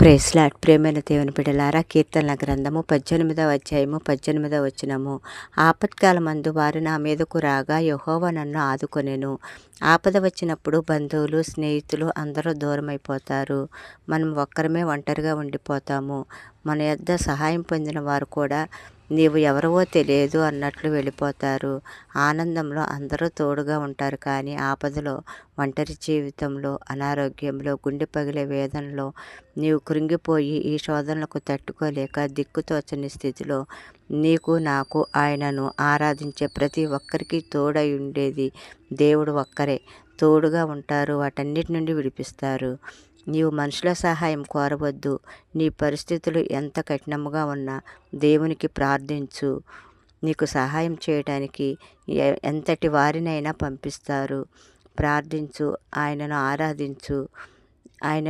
ప్రేస్లాట్ ప్రేమైన దేవుని బిడలారా కీర్తనల గ్రంథము పద్దెనిమిదవ అధ్యాయము పద్దెనిమిదవ వచనము. ఆపత్కాలమందు వారు నా మీదకు రాగా యహోవ నన్ను ఆదుకొనెను. ఆపద వచ్చినప్పుడు బంధువులు స్నేహితులు అందరూ దూరమైపోతారు. మనం ఒక్కరమే ఒంటరిగా ఉండిపోతాము. మన యొద్ద సహాయం పొందిన వారు కూడా నీవు ఎవరవో తెలియదు అన్నట్లు వెళ్ళిపోతారు. ఆనందంలో అందరూ తోడుగా ఉంటారు. కానీ ఆపదలో ఒంటరి జీవితంలో అనారోగ్యంలో గుండె పగిలే వేదనలో నీవు కృంగిపోయి ఈ శోధనలకు తట్టుకోలేక దిక్కుతోచని స్థితిలో నీకు నాకు ఆయనను ఆరాధించే ప్రతి ఒక్కరికి తోడై ఉండేది దేవుడు ఒక్కరే. తోడుగా ఉంటారు వాటన్నిటి నుండి విడిపిస్తారు. నీవు మనుషుల సహాయం కోరవద్దు. నీ పరిస్థితులు ఎంత కఠినముగా ఉన్నా దేవునికి ప్రార్థించు. నీకు సహాయం చేయడానికి ఎంతటి వారినైనా పంపిస్తారు. ప్రార్థించు ఆయనను ఆరాధించు. ఆయన